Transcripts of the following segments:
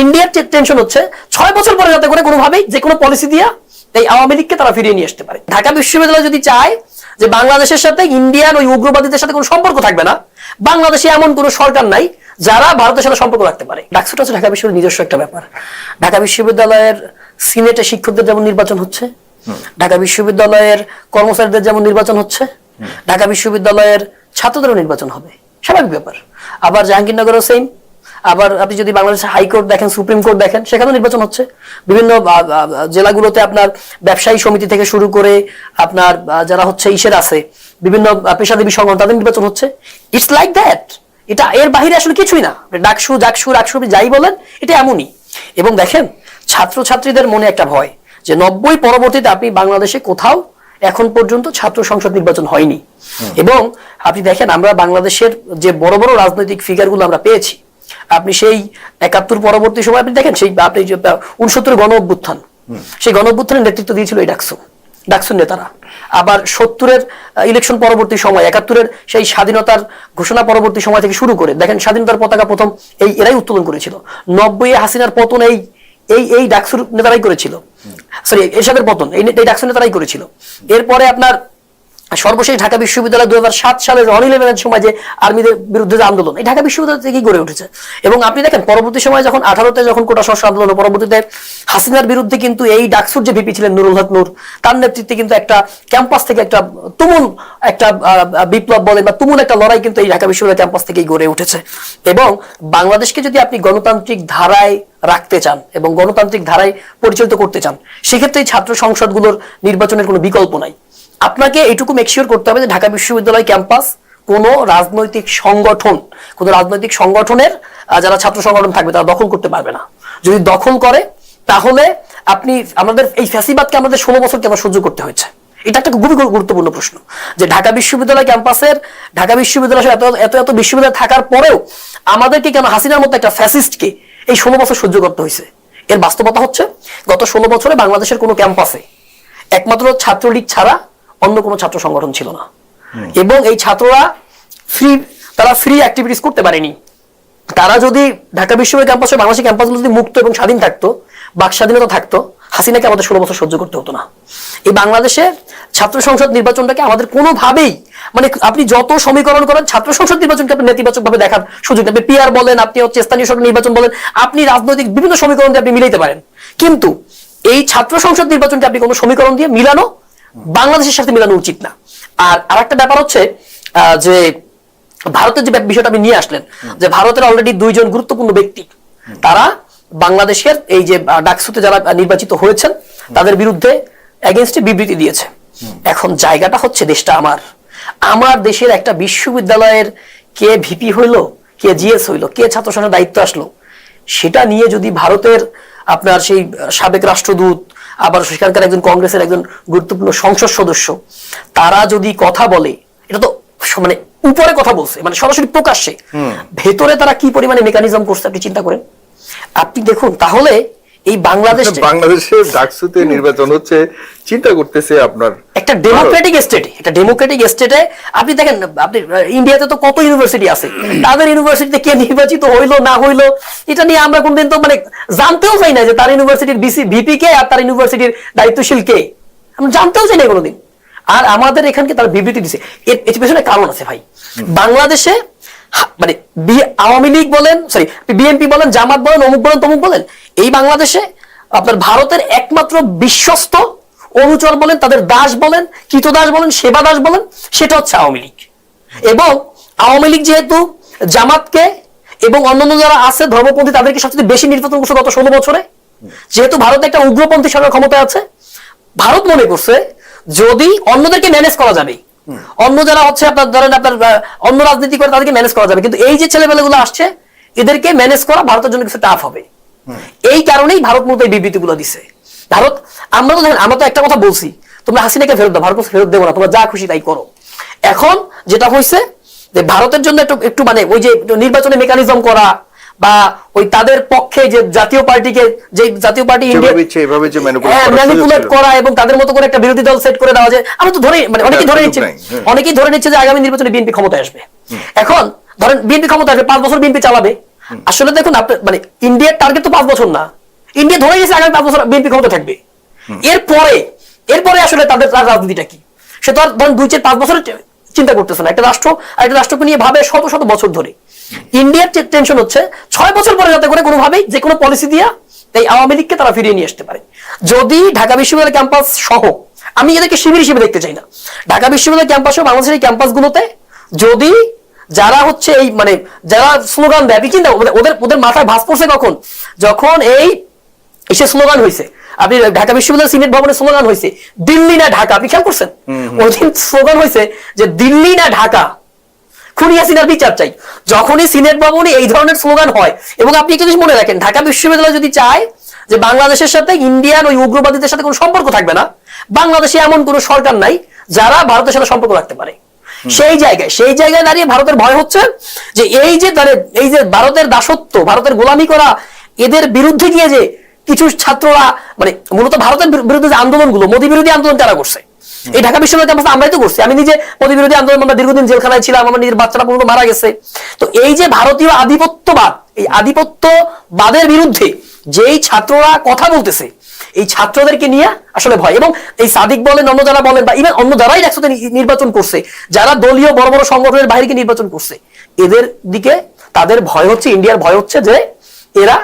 ইন্ডিয়ার টেনশন হচ্ছে ছয় বছর পরে যাতে করে কোনোভাবেই যে কোনো পলিসি দিয়া এই আওয়ামী লীগকে তারা ফিরিয়ে নিয়ে আসতে পারে। ঢাকা বিশ্ববিদ্যালয় যদি চায় যে বাংলাদেশের সাথে ইন্ডিয়ান ওই উগ্রবাদীদের সাথে কোনো সম্পর্ক থাকবে না বাংলাদেশে এমন কোনো সরকার নাই যারা ভারতের সাথে সম্পর্ক রাখতে পারে। ডাকসুটা হচ্ছে ঢাকা বিশ্ববিদ্যালয়ের নিজস্ব একটা ব্যাপার। ঢাকা বিশ্ববিদ্যালয়ের সিনেটে শিক্ষকদের যেমন নির্বাচন হচ্ছে ঢাকা বিশ্ববিদ্যালয়ের কর্মচারীদের যেমন নির্বাচন হচ্ছে ঢাকা বিশ্ববিদ্যালয়ের ছাত্রদেরও নির্বাচন হবে। স্বাভাবিক ব্যাপার। আবার জাহাঙ্গীরনগরও সেম আবার আপনি যদি বাংলাদেশের হাইকোর্ট দেখেন সুপ্রিম কোর্ট দেখেন সেখানেও নির্বাচন হচ্ছে। বিভিন্ন জেলাগুলোতে আপনার ব্যবসায়ী সমিতি থেকে শুরু করে আপনার যারা হচ্ছে ইসের আছে বিভিন্ন আহ, পেশাজীবী সংগঠন তাদের নির্বাচন হচ্ছে। ইটস লাইক দ্যাট এটা এর বাইরে আসলে কিছুই না। ডাকসু জাকসু রাকসু আপনি যাই বলেন এটা এমনই। এবং দেখেন ছাত্রছাত্রীদের মনে একটা ভয় যে নব্বই পরবর্তীতে আপনি বাংলাদেশে কোথাও এখন পর্যন্ত ছাত্র সংসদ নির্বাচন হয়নি। এবং আপনি দেখেন আমরা বাংলাদেশের যে বড় বড় রাজনৈতিক ফিগারগুলো আমরা পেয়েছি আপনি সেই একাত্তর পরবর্তী সময় আপনি দেখেন সেই আপনি উনসত্তর গণ অভ্যুত্থান সেই গণ অভ্যুত্থানের নেতৃত্ব দিয়েছিল এই ডাকসু ডাকসুর নেতারা। আবার সত্তরের ইলেকশন পরবর্তী সময় একাত্তরের সেই স্বাধীনতার ঘোষণা পরবর্তী সময় থেকে শুরু করে দেখেন স্বাধীনতার পতাকা প্রথম এই এরাই উত্তোলন করেছিল। নব্বই হাসিনার পতন এই এই এই ডাকসুর নেতারাই করেছিল। সরি এরশাদের পতন এই এই ডাকসুর নেতারাই করেছিল। এরপরে আপনার সর্বশেষ ঢাকা বিশ্ববিদ্যালয় দু সালের রন ইলেভেনের সময় যে আর্মিদের বিরুদ্ধে যে আন্দোলন, এই ঢাকা বিশ্ববিদ্যালয় থেকেই গড়ে উঠেছে। এবং আপনি দেখেন, পরবর্তী সময় যখন আঠারোতে যখন কোটা সংস্কার আন্দোলন, পরবর্তীতে হাসিনার বিরুদ্ধে কিন্তু এই ডাকসুর যে ভিপি ছিলেন নুরুল হক নূর, তার নেতৃত্বে কিন্তু একটা ক্যাম্পাস থেকে একটা তুমুল একটা বিপ্লব বলেন বা তুমুল একটা লড়াই কিন্তু এই ঢাকা বিশ্ববিদ্যালয় ক্যাম্পাস থেকেই গড়ে উঠেছে। এবং বাংলাদেশকে যদি আপনি গণতান্ত্রিক ধারায় রাখতে চান এবং গণতান্ত্রিক ধারায় পরিচালিত করতে চান, সেক্ষেত্রে ছাত্র সংসদগুলোর নির্বাচনের কোনো বিকল্প নাই। আপনাকে এইটুকু মেকশিওর করতে হবে যে ঢাকা বিশ্ববিদ্যালয় ক্যাম্পাস কোনো রাজনৈতিক সংগঠন, কোনো রাজনৈতিক সংগঠনের যারা ছাত্র সংগঠন থাকবে তারা দখল করতে পারবে না। যদি দখল করে, তাহলে আপনি আমাদের এই ফ্যাসিবাদকে আমাদের ষোলো বছর কেন সহ্য করতে হয়েছে। এটা একটা খুবই গুরুত্বপূর্ণ প্রশ্ন, যে ঢাকা বিশ্ববিদ্যালয় ক্যাম্পাসের, ঢাকা বিশ্ববিদ্যালয় এত এত এত বিশ্ববিদ্যালয় থাকার পরেও আমাদেরকে কেন হাসিনার মতো একটা ফ্যাসিস্টকে এই ষোলো বছর সহ্য করতে হয়েছে? এর বাস্তবতা হচ্ছে, গত ষোলো বছরে বাংলাদেশের কোনো ক্যাম্পাসে একমাত্র ছাত্রলীগ ছাড়া অন্য কোনো ছাত্র সংগঠন ছিল না। এবং এই ছাত্ররা ফ্রি তারা ফ্রি অ্যাক্টিভিটিস করতে পারেনি। তারা যদি ঢাকা বিশ্ববিদ্যালয় ক্যাম্পাসে বাংলাদেশের ক্যাম্পাসগুলো যদি মুক্ত এবং স্বাধীন থাকতো বাক স্বাধীনতা থাকতো হাসিনাকে আমাদের ষোলো বছর সহ্য করতে হতো না। এই বাংলাদেশে ছাত্র সংসদ নির্বাচনটাকে আমাদের কোনোভাবেই মানে আপনি যত সমীকরণ করেন ছাত্র সংসদ নির্বাচনকে আপনি নেতিবাচক ভাবে দেখার সুযোগ। আপনি পিআর বলেন আপনি হচ্ছে স্থানীয় সরকার নির্বাচন বলেন আপনি রাজনৈতিক বিভিন্ন সমীকরণ দিয়ে আপনি মিলাইতে পারেন। কিন্তু এই ছাত্র সংসদ নির্বাচনকে আপনি কোনো সমীকরণ দিয়ে মিলানো বাংলাদেশের সাথে মিলানো উচিত না। আর আরেকটা ব্যাপার হচ্ছে যে ভারতের যে বিষয়টা আপনি নিয়ে আসলেন, যে ভারতের অলরেডি দুইজন গুরুত্বপূর্ণ ব্যক্তি, তারা বাংলাদেশের এই যে ডাকসুতে যারা নির্বাচিত হয়েছেন, তাদের বিরুদ্ধে এগেনস্টে বিবৃতি দিয়েছে। এখন জায়গাটা হচ্ছে দেশটা আমার। আমার দেশের একটা বিশ্ববিদ্যালয়ের কে ভিপি হইল, কে জিএস হইল, কে ছাত্র সংসদের দায়িত্ব আসলো সেটা নিয়ে যদি ভারতের আপনার সেই সাবেক রাষ্ট্রদূত আবার সেখানকার একজন কংগ্রেসের একজন গুরুত্বপূর্ণ সংসদ সদস্য তারা যদি কথা বলে এটা তো মানে উপরে কথা বলছে মানে সরাসরি প্রকাশ্যে ভেতরে তারা কি পরিমাণে মেকানিজম করছে আপনি চিন্তা করেন? আপনি দেখুন তাহলে এই বাংলাদেশ বাংলাদেশের ডাকসুতে নির্বাচন হচ্ছে চিন্তা করতেছে আপনার একটা ডেমোক্রেটিক স্টেটে একটা ডেমোক্রেটিক স্টেটে আপনি দেখেন আপনি ইন্ডিয়াতে তো কত ইউনিভার্সিটি আছে? তাদের ইউনিভার্সিটিতে কে নির্বাচিত হইল না হইল এটা নিয়ে আমরা কোনদিন তো মানে জানতেও চাই না যে তার ইউনিভার্সিটির বিসি ভিপি কে আর তার ইউনিভার্সিটির দায়িত্বশীল কে। আমরা জানতেও চাই না কোনোদিন। আর আমাদের এখানকে তার বিবৃতি দিছে। এর পেছনে কারণ আছে ভাই। বাংলাদেশে মানে বি- আওয়ামী লীগ বলেন সরি বিএনপি বলেন জামাত বলেন অমুক বলেন তমুক বলেন এই বাংলাদেশে আপনার ভারতের একমাত্র বিশ্বস্ত অনুচর বলেন, তাদের দাস বলেন কৃতদাস বলেন, সেবা দাস বলেন, সেটা হচ্ছে আওয়ামী লীগ। এবং আওয়ামী লীগ যেহেতু জামাতকে এবং অন্যান্য যারা আছে, ধর্মপন্থী, তাদেরকে সবচেয়ে বেশি নির্বাচন করছে গত ষোলো বছরে। যেহেতু ভারতে একটা উগ্রপন্থী সরকার ক্ষমতায় আছে, ভারত মনে করছে যদি অন্যদেরকে ম্যানেজ করা যাবে, অন্য যারা হচ্ছে আপনার ধরেন আপনার অন্য রাজনীতি করে তাদেরকে ম্যানেজ করা যাবে। কিন্তু এই যে ছেলেমেলেগুলো আসছে, এদেরকে ম্যানেজ করা ভারতের জন্য কিছু টাফ হবে। এই কারণেই ভারত মূলত এই বিবৃতিগুলো দিছে। ভারত আমরা তো দেখেন আমরা তো একটা কথা বলছি তোমরা হাসিনাকে ফেরত দাও ভারত ফেরত দেবো না তোমরা যা খুশি তাই করো। এখন যেটা হয়েছে যে ভারতের জন্য একটু একটু মানে ওই যে নির্বাচনী মেকানিজম করা বা ওই তাদের পক্ষে যে জাতীয় পার্টিকে যে জাতীয় পার্টি ছিল। করা এবং তাদের মতো করে একটা বিরোধী দল সেট করে দেওয়া যায় আমি তো ধরে মানে অনেকেই হ্যাঁ, ধরে নিচ্ছে হ্যাঁ। অনেকেই ধরে নিচ্ছে যে আগামী নির্বাচনে বিএনপি ক্ষমতায় আসবে। এখন ধরেন বিএনপি ক্ষমতা আসবে পাঁচ বছর বিএনপি চালাবে। আসলে দেখুন আপনার মানে ইন্ডিয়ার টার্গেট তো পাঁচ বছর না। ইন্ডিয়া ধরে গেছে আগামী পাঁচ বছর বিএনপি ক্ষমতা থাকবে। এরপরে এরপরে আসলে তাদের তার রাজনীতিটা কি? সে তো আর ধরেন দুই চার পাঁচ বছরের চিন্তা করতেছে না। একটা রাষ্ট্র আর একটা রাষ্ট্রকে নিয়ে ভাবে শত শত বছর ধরে। ইন্ডিয়ার টেনশন হচ্ছে ছয় বছর পরে যাতে করে কোনোভাবেই যে কোনো পলিসি দিয়া এই আওয়ামী লীগকে তারা ফিরিয়ে নিয়ে আসতে পারে। যদি ঢাকা বিশ্ববিদ্যালয় ক্যাম্পাস সহ আমি এদেরকে শিবির হিসেবে দেখতে চাই না। ঢাকা বিশ্ববিদ্যালয় ক্যাম্পাস সহ বাংলাদেশের ক্যাম্পাসগুলোতে যদি যারা হচ্ছে এই মানে যারা স্লোগান দেয় আপনি চিন্তা ওদের- ওদের মাথায় ভাস পড়ছে কখন? যখন এই এসে স্লোগান হয়েছে আপনি ঢাকা বিশ্ববিদ্যালয় সিনেট ভবনে স্লোগান হয়েছে দিল্লি না ঢাকা আপনি খেয়াল করছেন? ওই দিন স্লোগান হয়েছে যে দিল্লি না ঢাকা। খুনি হাসিনার বিচার চাই। যখনই সিনেট ভবনে এই ধরনের স্লোগান হয় এবং আপনি একটা জিনিস মনে রাখেন ঢাকা বিশ্ববিদ্যালয় যদি চায় যে বাংলাদেশের সাথে ইন্ডিয়ান ওই উগ্রবাদীদের সাথে কোনো সম্পর্ক থাকবে না বাংলাদেশে এমন কোনো সরকার নাই যারা ভারতের সাথে সম্পর্ক রাখতে পারে। সেই জায়গায় সেই জায়গায় দাঁড়িয়ে ভারতের ভয় হচ্ছে যে এই যে এই যে ভারতের দাসত্ব ভারতের গোলামি করা এদের বিরুদ্ধে গিয়ে যে কিছু ছাত্ররা মানে মূলত ভারতের বিরুদ্ধে যে আন্দোলনগুলো মোদী বিরোধী আন্দোলন তারা করছে? এই ঢাকা বিশ্ববিদ্যালয় ক্যাম্পাসে আমরাই তো করছি। আমি নিজে মোদী বিরোধী আন্দোলন আমরা দীর্ঘদিন জেলখানায় ছিলাম আমার নিজের বাচ্চারা পর্যন্ত মারা গেছে। তো এই যে ভারতীয় আধিপত্যবাদ এই আধিপত্যবাদের বিরুদ্ধে যেই ছাত্ররা কথা বলতেছে এই ছাত্রদেরকে নিয়ে আসলে ভয়। এবং এই সাদিক বলেন, অন্য যারা বলেন বা ইভেন অন্য যারাই একসাথে নির্বাচন করছে, যারা দলীয় বড় বড় সংগঠনের বাইরে নির্বাচন করছে, এদের দিকে তাদের ভয় হচ্ছে, ইন্ডিয়ার ভয় হচ্ছে যে এরা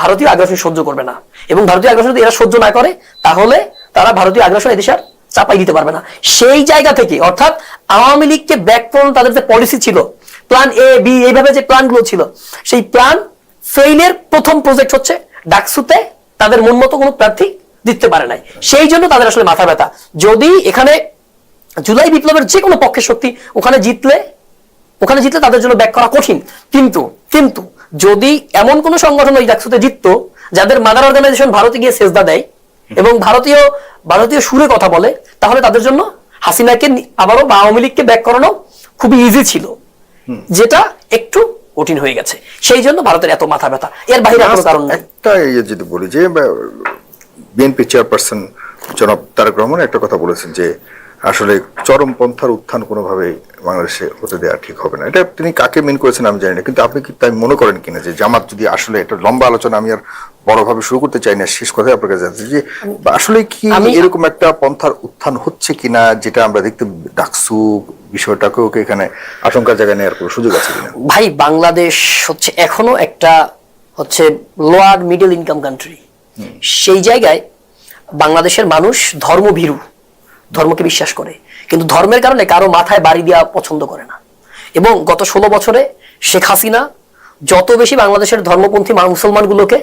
ভারতীয় আগ্রাসন সহ্য করবে না। এবং ভারতীয় আগ্রাসন যদি এরা সহ্য না করে, তাহলে তারা ভারতীয় আগ্রাসন এদেশে আর চাপাই দিতে পারবে না। সেই জায়গা থেকে, অর্থাৎ আওয়ামী লীগকে ব্যাক করানো তাদের যে পলিসি ছিল প্ল্যান এ বি এইভাবে যে প্ল্যানগুলো ছিল, সেই প্ল্যান ফেইলের প্রথম প্রজেক্ট হচ্ছে ডাকসুতে তাদের মন মতো কোনো প্রার্থী দিতে পারে নাই। সেই জন্য তাদের আসলে মাথা ব্যথা। যদি এখানে জুলাই বিপ্লবের যে কোনো পক্ষের শক্তি ওখানে জিতলে ওখানে জিতলে তাদের জন্য ব্যাক করা কঠিন। কিন্তু কিন্তু যদি এমন কোন সংগঠন ওই ডাকসুতে জিততো যাদের মাদার অর্গানাইজেশন ভারতে গিয়ে সেজদা দেয় এবং ভারতীয় ভারতীয় সুরে কথা বলে তাহলে তাদের জন্য হাসিনাকে আবারও বা আওয়ামী লীগকে ব্যাক করানো খুবই ইজি ছিল। যেটা একটু কঠিন হয়ে গেছে। সেই জন্য ভারতের এত মাথা ব্যথা। এর বাইরে কোনো কারণ নাই। একটা ইয়ে যদি বলি যে বিএনপি চেয়ারপারসন জনাব তারেক রহমান একটা কথা বলেছেন যে আসলে চরমপন্থার উত্থান কোনোভাবেই বাংলাদেশে হতে দেওয়া ঠিক হবে না। এটা তিনি কাকে মেন করেছেন আমি জানি না কিন্তু আপনি কি তাই মনে করেন কিনা যে জামাত যদি আসলে একটা লম্বা আলোচনা আমি আর বড়ভাবে শুরু করতে চাই না শেষ কথাই আপনার কাছে জানতে যে আসলে কি এরকম একটা পন্থার উত্থান হচ্ছে কিনা যেটা আমরা দেখতে ডাকসু বিষয়টাকেও এখানে আশঙ্কার জায়গায় নেওয়ার কোনো সুযোগ আছে কিনা? ভাই বাংলাদেশ হচ্ছে এখনও একটা হচ্ছে লোয়ার মিডল ইনকাম কান্ট্রি সেই জায়গায় বাংলাদেশের মানুষ ধর্মভীরু। ধর্মকে বিশ্বাস করে। কিন্তু ধর্মের কারণে কারও মাথায় বাড়ি দেওয়া পছন্দ করে না। এবং গত ষোলো বছরে শেখ হাসিনা যত বেশি বাংলাদেশের ধর্মপন্থী মুসলমানগুলোকে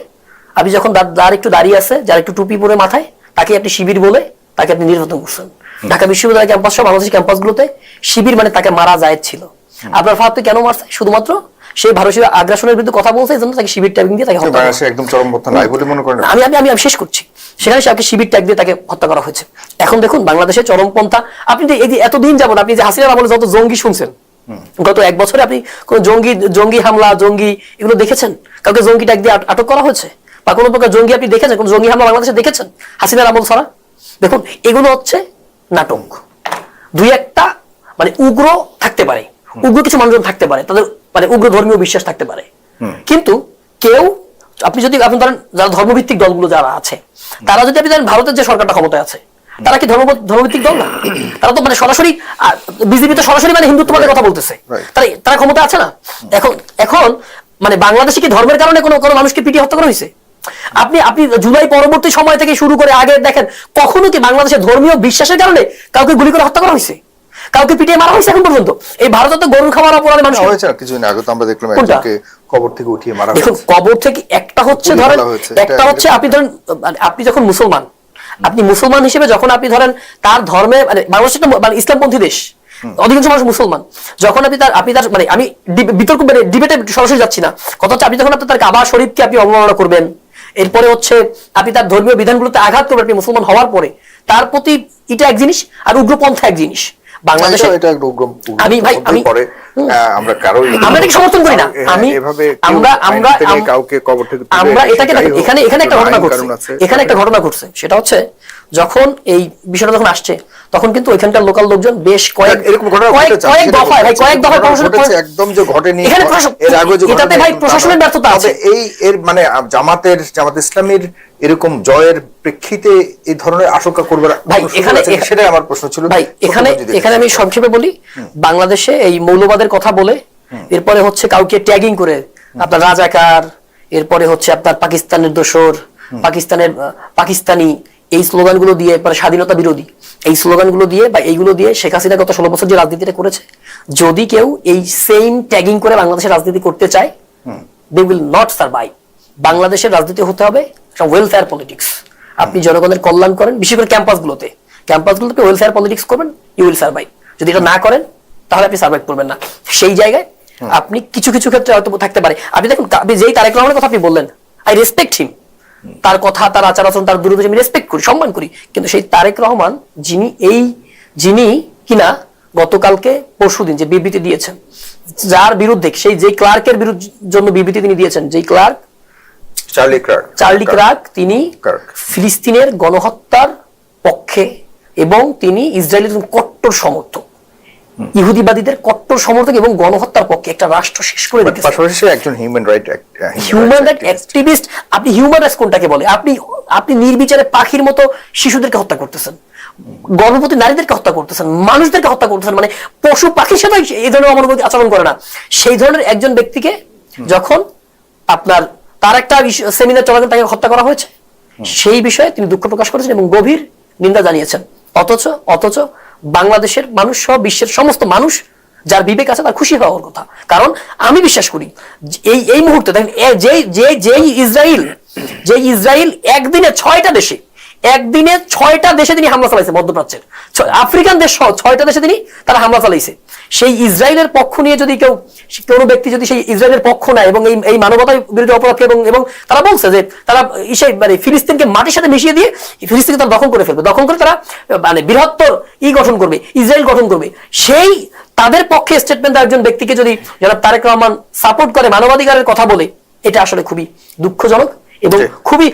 আপনি যখন যার একটু দাঁড়িয়ে আছে যার একটু টুপি পরে মাথায় তাকে আপনি শিবির বলে তাকে আপনি নির্যাতন করছেন। ঢাকা বিশ্ববিদ্যালয় ক্যাম্পাস সহ বাংলাদেশের ক্যাম্পাসগুলোতে শিবির মানে তাকে মারা যায় ছিল। আপনার ফাহাদকে কেন মারছে? শুধুমাত্র সেই ভারতীয় আগ্রাসনের বিরুদ্ধে কথা বলছে এই জন্য তাকে শিবির ট্যাবিং দিয়ে তাকে হত্যা করা বাংলাদেশে একদম চরম চরমপন্থা নাই বলে মনে করেন আমি আমি আমি শেষ করছি। সেখানে সে আপনি শিবির ট্যাগ দিয়ে তাকে হত্যা করা হয়েছে। এখন দেখুন বাংলাদেশে চরমপন্থা আপনি যে এই যে এতদিন যাবত আপনি যে হাসিনার আমলে যত জঙ্গি শুনছেন গত এক বছরে আপনি কোন জঙ্গি জঙ্গি হামলা জঙ্গি এগুলো দেখেছেন? কাউকে জঙ্গি ট্যাগ দিয়ে আটক করা হয়েছে? বা কোনো প্রকার জঙ্গি আপনি দেখেছেন? কোন জঙ্গি হামলা বাংলাদেশে দেখেছেন? হাসিনার আমল ছাড়া? দেখুন এগুলো হচ্ছে নাটক। দুই একটা মানে উগ্র থাকতে পারে। উগ্র কিছু মানুষজন থাকতে পারে। তাদের মানে উগ্র ধর্মীয় বিশ্বাস থাকতে পারে। কিন্তু কেউ আপনি যদি আপনি ধরেন যারা ধর্মভিত্তিক দলগুলো যারা আছে তারা যদি আপনি ধরেন ভারতের যে সরকারটা ক্ষমতায় আছে তারা কি ধর্ম ধর্মভিত্তিক দল না? তারা তো মানে সরাসরি বিজেপি তো সরাসরি মানে হিন্দুত্ববাদের কথা বলতেছে. তারা তারা ক্ষমতা আছে না? এখন এখন মানে বাংলাদেশে কি ধর্মের কারণে কোনো কোনো মানুষকে পিটিয়ে হত্যা করা হয়েছে? আপনি আপনি জুলাই পরবর্তী সময় থেকে শুরু করে আগে দেখেন কখনো কি বাংলাদেশের ধর্মীয় বিশ্বাসের কারণে কাউকে গুলি করে হত্যা করা হয়েছে? কাউকে পিটিয়ে মারা হয়েছে এখন পর্যন্ত। এই ভারতে তো গরুর খাবার অপরাধে মানুষ হয়েছে না কিছুদিন আগে তো আমরা দেখলাম একজনকে কবর থেকে উঠিয়ে মারা হয়েছে। কবর থেকে একটা হচ্ছে ধরেন একটা হচ্ছে আপনি ধরেন মানে আপনি যখন মুসলমান আপনি মুসলমান হিসেবে যখন আপনি ধরেন তার ধর্মে মানে বাংলাদেশ একটা মানে ইসলামপন্থী দেশ অধিকাংশ মানুষ মুসলমান যখন আপনি তার আপনি তার মানে আমি বিতর্ক মানে ডিবেটে সরাসরি যাচ্ছি না। কথা হচ্ছে আপনি যখন আপনি তার কাবা শরীফকে আপনি অবমাননা করবেন এরপরে হচ্ছে আপনি তার ধর্মীয় বিধানগুলোতে আঘাত করবেন আপনি মুসলমান হওয়ার পরে তার প্রতি এটা এক জিনিস আর উগ্রপন্থা এক জিনিস। বাংলাদেশে এটা- এটা একটা উগ্র উগ্র আমি ভাই, আমি- পরে আমরা কারও আমরা এটাকে সমর্থন করি না। আমি আমরা আমরা কাউকে কবর থেকে আমরা এটাকে এখানে এখানে একটা ঘটনা ঘটছে। এখানে একটা ঘটনা ঘটছে। সেটা হচ্ছে যখন এই বিষয়টা যখন আসছে তখন কিন্তু ওইখানকার লোকাল লোকজন বেশ কয়েক এরকম ঘটনা কয়েক ঘটেছে, কয়েক সেটা দফায় ভাই কয়েক দফায় ঘটনা প্রশাসন ঘটেছে, একদম যে ঘটেনি এখানে এর আগে যে এটাতে ভাই প্রশাসনের ব্যর্থতা আছে। এই এর মানে জামাতের জামাত ইসলামীর এরকম জয়ের প্রেক্ষিতে এই ধরনের আশঙ্কা করবার ভাই এখানে সেটাই আমার প্রশ্ন ছিল। ভাই এখানে এখানে আমি সংক্ষেপে বলি বাংলাদেশে এই মৌলবাদের কথা বলে এরপরে হচ্ছে কাউকে ট্যাগিং করে আপনার রাজাকার এরপরে হচ্ছে আপনার পাকিস্তানের দোসর পাকিস্তানের পাকিস্তানি এই স্লোগানগুলো দিয়ে পরে স্বাধীনতা বিরোধী এই স্লোগানগুলো দিয়ে বা এইগুলো দিয়ে শেখ হাসিনা গত ষোলো বছর যে রাজনীতিটা করেছে যদি কেউ এই সেম ট্যাগিং করে বাংলাদেশের রাজনীতি করতে চায় দে উইল নট সার্ভাইভ বাংলাদেশের রাজনীতি হতে হবে ওয়েলফেয়ার পলিটিক্স আপনি জনগণের কল্যাণ করেন বিশেষ করে ক্যাম্পাসগুলোতে। ক্যাম্পাসগুলোতে ওয়েলফেয়ার পলিটিক্স করবেন ইউ উইল সার্ভাইভ যদি এটা না করেন তাহলে আপনি সার্ভাইভ করবেন না। সেই জায়গায় আপনি কিছু কিছু ক্ষেত্রে হয়তো থাকতে পারে। আপনি দেখুন আপনি যেই তারেক রহমানের কথা আপনি বললেন আই রেসপেক্ট হিম তার কথা তার আচার আচরণ তার দূরত্ব আমি রেসপেক্ট করি সম্মান করি কিন্তু সেই তারেক রহমান যিনি এই যিনি কিনা গতকালকে পরশুদিন যে বিবৃতি দিয়েছেন যার বিরুদ্ধে সেই যে ক্লার্কের বিরুদ্ধে জন্য বিবৃতি তিনি দিয়েছেন যেই Clark Charlie Kirk Charlie Kirk তিনি ফিলিস্তিনের গণহত্যার পক্ষে এবং তিনি ইসরায়েলের কট্টর সমর্থক। ইহুদিবাদীদের কট্টর সমর্থক এবং গণহত্যার পক্ষে একটা রাষ্ট্র শেষ করে দিতে পাশাপাশি একজন human right human right activist আপনি হিউম্যান রাইটস কোনটাকে বলে? আপনি আপনি নির্বিচারে পাখির মতো শিশুদেরকে হত্যা করতেছেন গর্ভবতী নারীদেরকে হত্যা করতেছেন মানুষদেরকে হত্যা করতেছেন মানে পশু পাখির সাথে এই ধরনের অমানবিক আচরণ করে না। সেই ধরনের একজন ব্যক্তিকে যখন আপনার তার একটা সেমিনার চলাকালীন তাকে হত্যা করা হয়েছে সেই বিষয়ে তিনি দুঃখ প্রকাশ করেছেন এবং গভীর নিন্দা জানিয়েছেন। অথচ অথচ বাংলাদেশের মানুষ সহ বিশ্বের সমস্ত মানুষ যার বিবেক আছে তার খুশি হওয়ার কথা। কারণ আমি বিশ্বাস করি, এই এই মুহূর্তে দেখেন যে যে, যেই ইসরায়েল যে ইসরায়েল একদিনে ছয়টা দেশে একদিনে ছয়টা দেশে তিনি হামলা চালাইছে মধ্যপ্রাচ্যের। আফ্রিকান দেশ সহ ছয়টা দেশে তিনি তারা হামলা চালাইছে। সেই ইসরায়েলের পক্ষ নিয়ে যদি কেউ কোনো ব্যক্তি যদি সেই ইসরায়েলের পক্ষ নেয় এবং এই এই মানবতার বিরুদ্ধে অপরাধ এবং এবং তারা বলছে যে তারা ইসে মানে ফিলিস্তিনকে মাটির সাথে মিশিয়ে দিয়ে ফিলিস্তিনকে তারা দখল করে ফেলবে। দখল করে তারা মানে বৃহত্তর ই গঠন করবে, ইসরায়েল গঠন করবে। সেই তাদের পক্ষে স্টেটমেন্ট একজন ব্যক্তিকে যদি যারা তারেক রহমান সাপোর্ট করে, মানবাধিকারের কথা বলে, এটা আসলে খুবই দুঃখজনক। এবং খুবই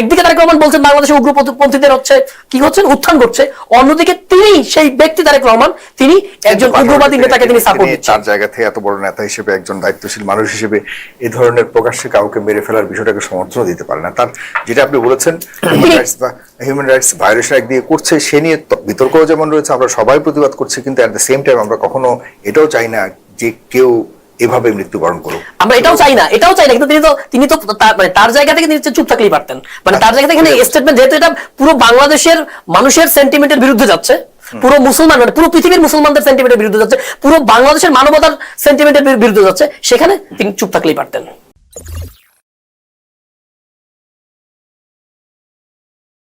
একদিকে তারেক রহমান বলছেন বাংলাদেশে উগ্রপন্থীদের হচ্ছে কি হচ্ছেন? উত্থান করছে অন্যদিকে তিনি সেই ব্যক্তি তারেক রহমান তিনি একজন উগ্রবাদী নেতাকে তিনি সাপোর্ট দিচ্ছেন। তার জায়গা থেকে এত বড় নেতা হিসেবে একজন দায়িত্বশীল মানুষ হিসেবে এই ধরনের প্রকাশ্যে কাউকে মেরে ফেলার বিষয়টাকে সমর্থন দিতে পারে না। তার যেটা আপনি বলেছেন হিউম্যান রাইটস ভায়োলেশন একদিকে করছে সে নিয়ে বিতর্কও যেমন রয়েছে আমরা সবাই প্রতিবাদ করছি কিন্তু অ্যাট দ্য সেম টাইম আমরা কখনো এটাও চাই না যে কেউ এভাবে মৃত্যুবরণ করুক। আমরা এটাও চাই না এটাও চাই না কিন্তু তিনি তো তিনি তো তার- মানে তার জায়গা থেকে তিনি চুপ থাকলেই পারতেন। মানে তার জায়গা থেকে স্টেটমেন্ট যেহেতু এটা পুরো বাংলাদেশের মানুষের সেন্টিমেন্টের বিরুদ্ধে যাচ্ছে পুরো মুসলমান মানে পুরো পৃথিবীর মুসলমানদের সেন্টিমেন্টের বিরুদ্ধে যাচ্ছে পুরো বাংলাদেশের মানবতার সেন্টিমেন্টের বিরুদ্ধে যাচ্ছে সেখানে তিনি চুপ থাকলেই পারতেন।